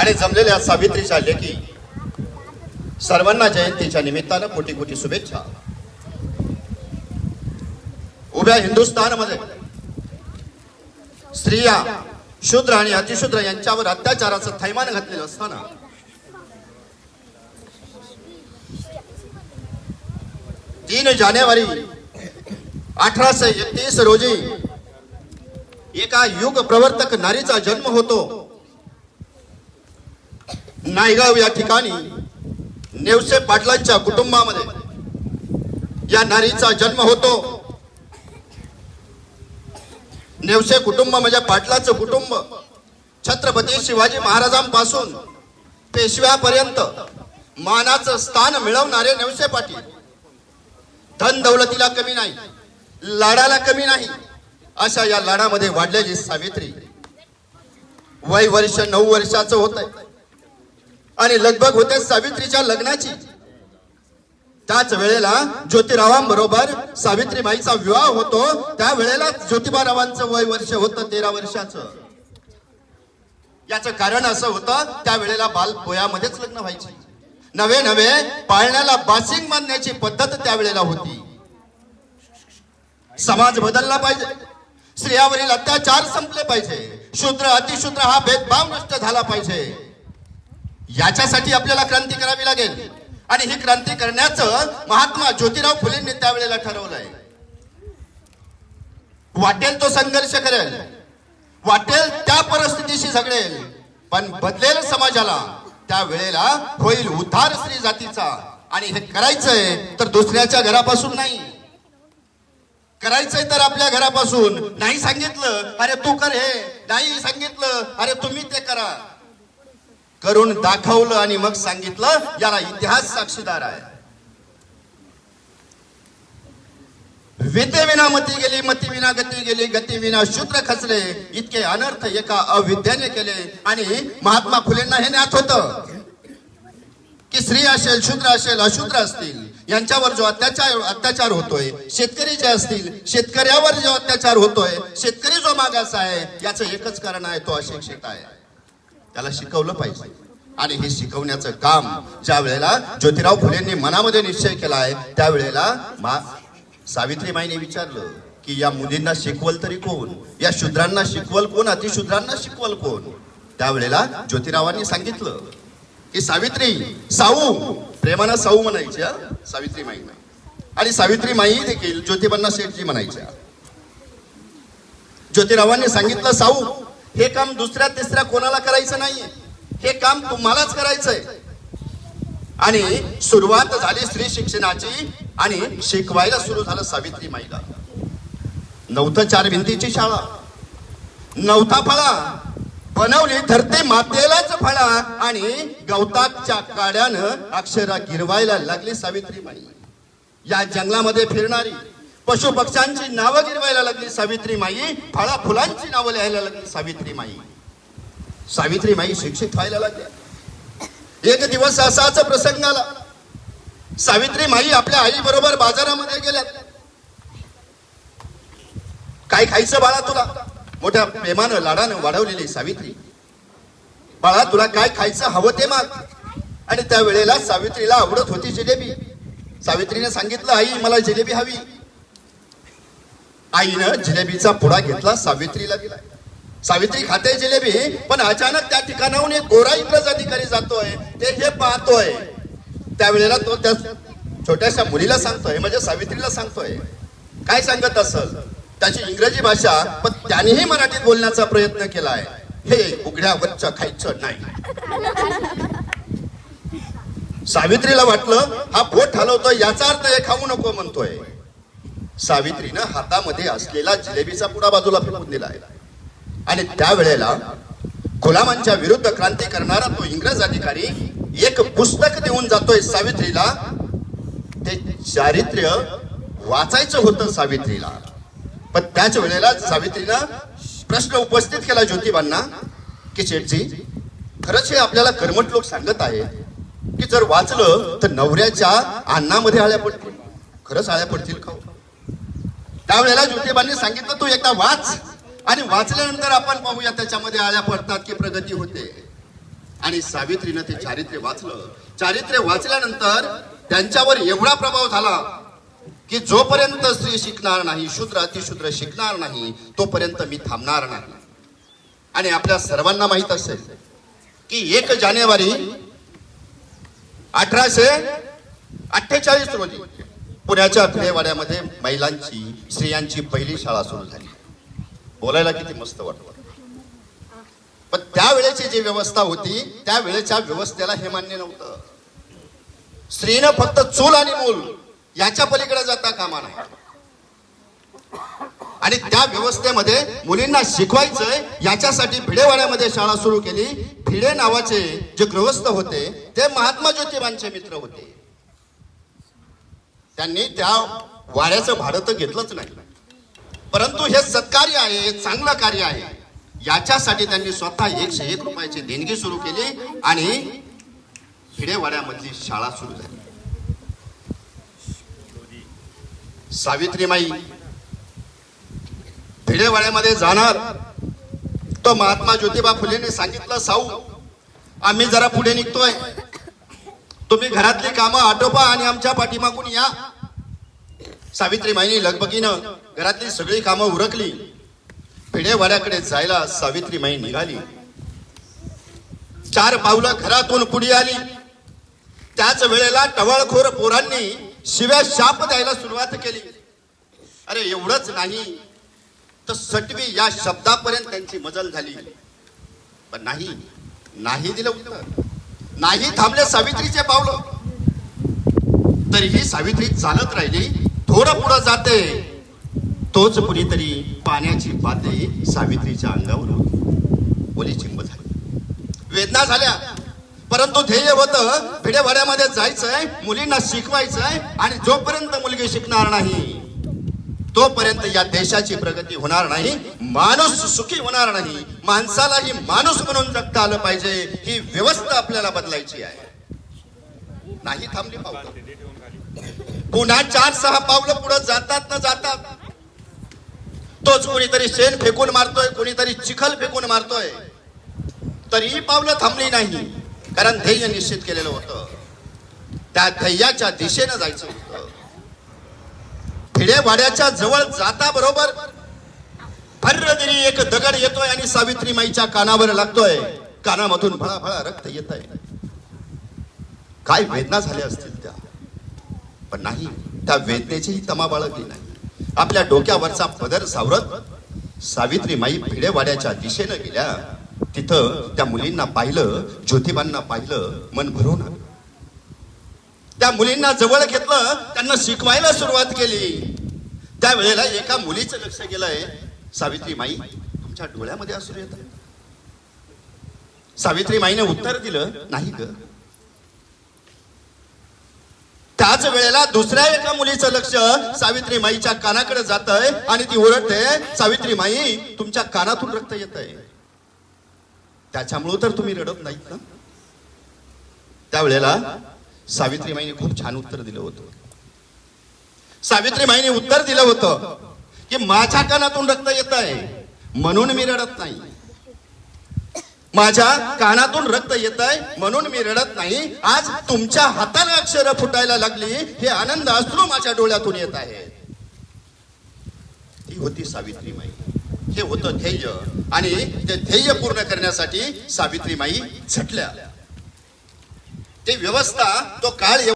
आणि जमलेल्या सावित्रीच्या लेखी सर्वांना जयंतीच्या निमित्तानं कोटी कोटी शुभेच्छा. उभ्या हिंदुस्थानमध्ये स्त्रिया शूद्र आणि अतिशूद्र यांच्यावर अत्याचाराचं थैमान घातलेलं असताना तीन जानेवारी अठराशे एकतीस रोजी एका युग प्रवर्तक नारीचा जन्म होतो. नायगाव या ठिकाणी नेवसे पाटलांच्या कुटुंबामध्ये या नारीचा जन्म होतो. नेवसे कुटुंब म्हणजे पाटलाचं कुटुंब. छत्रपती शिवाजी महाराजांपासून पेशव्यापर्यंत मानाचं स्थान मिळवणारे नेवसे पाटील. धन दौलतीला कमी नाही लाडाला कमी नाही अशा या लाडामध्ये वाढलेली सावित्री. वय वर्ष नऊ वर्षाचं होत आहे आणि लगभग होते सावित्रीच्या लग्नाची. त्याच वेळेला ज्योतिरावांबरोबर सावित्रीबाईचा विवाह होतो. त्यावेळेला ज्योतिबारावांचं वय वर्ष होतं तेरा वर्षाचं. याचं कारण असं होतं त्यावेळेला बाल पोयामध्येच लग्न व्हायचे. नवे नवे पाळण्याला बासिंग मानण्याची पद्धत त्यावेळेला होती. समाज बदलला पाहिजे. स्त्रियावरील अत्याचार संपले पाहिजे. शूद्र अतिशूद्र हा भेदभाव नष्ट झाला पाहिजे. याच्यासाठी आपल्याला क्रांती करावी लागेल. आणि ही क्रांती करण्याचं महात्मा ज्योतिराव फुलेंनी त्यावेळेला ठरवलंय. वाटेल तो संघर्ष करेल. वाटेल त्या परिस्थितीशी झगडेल. पण बदलेल समाजाला त्या वेळेला होईल उद्धार स्त्री जातीचा. आणि हे करायचंय तर दुसऱ्याच्या घरापासून नाही. करायचंय तर आपल्या घरापासून. नाही सांगितलं अरे तू कर हे. नाही सांगितलं अरे तुम्ही ते करा. करून दाखवलं आणि मग सांगितलं याला इतिहास साक्षीदार आहे. विद्येविना मती गेली मती विना गती गेली गतीविना शूद्र खचले इतके अनर्थ एका अविद्याने केले. आणि महात्मा फुलेंना हे ज्ञात होतं की स्त्री असेल शूद्र असेल अशूद्र असतील. यांच्यावर जो अत्याचार अत्याचार होतोय शेतकरी जे असतील शेतकऱ्यावर जो अत्याचार होतोय शेतकरी जो मागास आहे याचं एकच कारण आहे तो अशिक्षित आहे. त्याला शिकवलं पाहिजे. आणि हे शिकवण्याचं काम ज्या वेळेला ज्योतिराव फुलेंनी मनामध्ये निश्चय केला आहे त्यावेळेला मा सावित्रीबाईने विचारलं की या मुलींना शिकवल तरी कोण? या शूद्रांना शिकवल कोण? अतिशूद्रांना शिकवल कोण? त्यावेळेला ज्योतिरावांनी सांगितलं की सावित्री साऊ. प्रेमानं साऊ म्हणायच्या सावित्री माई आणि सावित्री माई देखील ज्योतिबांना शेठजी म्हणायच्या. ज्योतिरावांनी सांगितलं साऊ हे काम दुसऱ्या तिसऱ्या कोणाला करायचं नाहीये. हे काम तुम्हालाच करायचंय. आणि सुरुवात झाली स्त्री शिक्षणाची आणि शिकवायला सुरू झालं सावित्री माईला. नव्हतं चार भिंतीची शाळा. नवता फळा. बनवली धरते मातेलाच फळा. आणि गवताच्या काड्यानं अक्षरा गिरवायला लागली सावित्री माई. या जंगलामध्ये फिरणारी पशु पक्ष्यांची नावं गिरवायला लागली सावित्री माई फळा फुलांची नावं लिहायला लागली सावित्री माई सावित्री माई शिक्षित व्हायला लागल्या एक दिवस असाच प्रसंग आला. सावित्री माई आपल्या आई बरोबर बाजारामध्ये गेल्या. काय खायचं बाळा तुला? मोठ्या प्रेमानं लाडानं वाढवलेली सावित्री. बाळा तुला काय खायचं हवं ते माग. आणि त्या वेळेला सावित्रीला आवडत होती जिलेबी. सावित्रीने सांगितलं आई मला जिलेबी हवी. आईनं जिलेबीचा पुडा घेतला सावित्रीला दिला. सावित्री खाते जिलेबी पण अचानक त्या ठिकाणाहून एक गोरा इंग्रज अधिकारी जातोय. ते हे पाहतोय. त्यावेळेला तो त्या छोट्याशा मुलीला सांगतोय म्हणजे सावित्रीला सांगतोय. काय सांगत असल? त्याची इंग्रजी भाषा पण त्यानेही मराठीत बोलण्याचा प्रयत्न केलाय. हे उघड्यावरच खायचं नाही. सावित्रीला वाटलं हा बोट हलवतोय याचा अर्थ हे खाऊ नको म्हणतोय. सावित्रीनं हातामध्ये असलेला जिलेबीचा पुडा बाजूला फेकून आहे. आणि त्यावेळेला गुलामांच्या विरुद्ध क्रांती करणारा तो इंग्रज अधिकारी एक पुस्तक देऊन जातोय सावित्रीला. ते चारित्र्य वाचायचं होतं सावित्रीला. पण त्याच वेळेला सावित्रीनं प्रश्न उपस्थित केला ज्योतिबांना की शेठजी खरंच हे आपल्याला कर्मट लोक सांगत आहेत की जर वाचलं तर नवऱ्याच्या अन्नामध्ये आळ्या पडतील. खरंच आळ्या पडतील का हो? त्यावेळेला ज्योतिबांनी सांगितलं तू एकदा वाच. आणि वाचल्यानंतर आपण पाहूया त्याच्यामध्ये आळ्या पडतात की प्रगती होते. आणि सावित्रीनं ते चारित्र्य वाचलं. चारित्र्य वाचल्यानंतर त्यांच्यावर एवढा प्रभाव झाला की जोपर्यंत स्त्री शिकणार नाही शूद्र अतिशूद्र शिकणार नाही तोपर्यंत मी थांबणार नाही. आणि आपल्या सर्वांना माहीत असेल की एक जानेवारी अठराशे अठ्ठेचाळीस रोजी पुण्याच्या भिडेवाड्यामध्ये महिलांची स्त्रियांची पहिली शाळा सुरू झाली. बोलायला किती मस्त वाटतं पण त्यावेळेची जी व्यवस्था होती त्यावेळेच्या व्यवस्थेला हे मान्य नव्हतं. स्त्रीनं फक्त चूल आणि मूल याच्या पलीकडे जाता कामा नाही. आणि त्या व्यवस्थेमध्ये मुलींना शिकवायचंय याच्यासाठी भिडेवाड्यामध्ये शाळा सुरू केली. भिडे नावाचे जे गृहस्थ होते ते महात्मा ज्योतिबांचे मित्र होते. त्यांनी त्या वाड्याचं भाडं तर घेतलंच नाही. परंतु हे सत्कार्य आहे हे चांगलं कार्य आहे. याच्यासाठी त्यांनी स्वतः एकशे एक रुपयाची देणगी सुरू केली आणि हिडेवाड्यामधली शाळा सुरू झाली. सावित्रीमाई भिडेवाड्यामध्ये जाणार. तो महात्मा ज्योतिबा फुलेने सांगितलं साऊ आम्ही जरा पुढे निघतोय. तुम्ही घरातली कामं आटोपा आणि आमच्या पाठीमागून या. सावित्रीमाईने लगबगीनं घरातली सगळी कामं उरकली. पिढेवाड्याकडे जायला सावित्रीमाई निघाली. चार पावलं घरातून पुढे आली. त्याच वेळेला टवाळखोर पोरांनी शिव्या शाप द्यायला सुरुवात केली. अरे एवढंच नाही तर सटवी या शब्दापर्यंत त्यांची मजल झाली. पण नाही नाही दिलं उत्तर. नाही थांबले सावित्रीचे पावलं. तरीही सावित्री चालत राहिली. थोडं पुढं जाते. तोच कुणीतरी पाण्याची पातळी सावित्रीच्या अंगावर होती. ओली चिंब झाली. वेदना झाल्या. परंतु ध्येय होतं भिडेवाड्यामध्ये जायचंय मुलींना शिकवायचंय आणि जोपर्यंत मुलगी शिकणार नाही तोपर्यंत या देशाची प्रगती होणार नाही माणूस सुखी होणार नाही. माणसालाही माणूस म्हणून जगता आलं पाहिजे. ही व्यवस्था आपल्याला बदलायची आहे. नाही थांबली पावलं पुन्हा चार सहा पावलं पुढे जातात न जातात. तोच कोणीतरी शेण फेकून मारतोय कोणीतरी चिखल फेकून मारतोय. तरीही पावलं थांबली नाही कारण ध्येय निश्चित केलेलं होतं. त्या ध्येयाच्या दिशेनं जायचं होतं. भिडेवाड्याच्या जवळ जाता बरोबर भर्रदिरी एक दगड येतोय आणि सावित्री माईच्या कानावर लागतोय. कानामधून भळाभळा रक्त येत आहे काय वेदना झाल्या असतील त्या. पण नाही. त्या वेदनेचीही तमा बाळगली नाही. आपल्या डोक्यावरचा पदर सावरत सावित्री माई भिडेवाड्याच्या दिशेनं गेल्या. तिथं त्या मुलींना पाहिलं ज्योतिबांना पाहिलं मन भरून आलं. त्या मुलींना जवळ घेतलं त्यांना शिकवायला सुरुवात केली. त्या वेळेला एका मुलीचं लक्ष गेलंय. सावित्री माई तुमच्या डोळ्यामध्ये असू येत सावित्री माईने उत्तर दिलं नाही ग त्याच वेळेला दुसऱ्या एका मुलीचं लक्ष सावित्री माईच्या कानाकडे जात आहे आणि ती ओरडते सावित्री माई तुमच्या कानातून रक्त येत आहे त्याच्यामुळं तर तुम्ही रडत नाहीत ना? त्यावेळेला सावित्री माईने खूप छान उत्तर दिलं होतं. सावित्री माईने उत्तर दिलं होतं की माझ्या कानातून रक्त येत आहे म्हणून मी रडत नाही. माझ्या कानातून रक्त येत आहे म्हणून मी रडत नाही. आज तुमच्या हाताने अक्षर फुटायला लागली. हे आनंद अश्रू माझ्या डोळ्यातून येत आहे. ती होती सावित्री माई हे होतं ध्येय. आणि ते ध्येय पूर्ण करण्यासाठी सावित्री माई झटल्या. ते व्यवस्था तो काळ